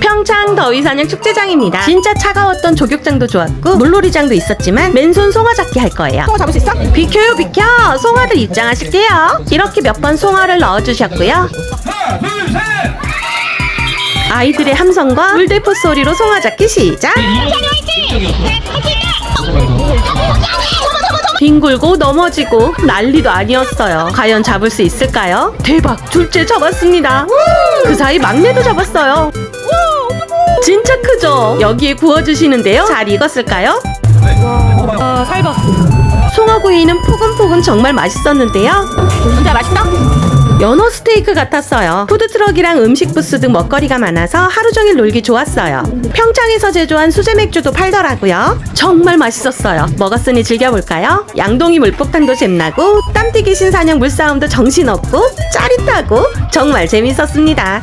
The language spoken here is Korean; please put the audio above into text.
평창 더위사냥 축제장입니다. 진짜 차가웠던 조격장도 좋았고 물놀이장도 있었지만 맨손 송어잡기 할 거예요. 송어 잡을 수 있어? 비켜요 비켜 송어들 입장하실게요. 이렇게 몇 번 송어를 넣어주셨고요. 아이들의 함성과 물대포 소리로 송어 잡기 시작. 뒹굴고 넘어지고 난리도 아니었어요. 과연 잡을 수 있을까요? 대박! 둘째 잡았습니다. 그 사이 막내도 잡았어요. 진짜 크죠? 여기에 구워주시는데요. 잘 익었을까요? 어, 살거. 송어구이는 포근포근 정말 맛있었는데요. 진짜 맛있다? 연어 스테이크 같았어요. 푸드트럭이랑 음식 부스 등 먹거리가 많아서 하루 종일 놀기 좋았어요. 평창에서 제조한 수제 맥주도 팔더라고요. 정말 맛있었어요. 먹었으니 즐겨볼까요? 양동이 물폭탄도 잼나고 땀띠기 신사냥 물싸움도 정신없고 짜릿하고 정말 재밌었습니다.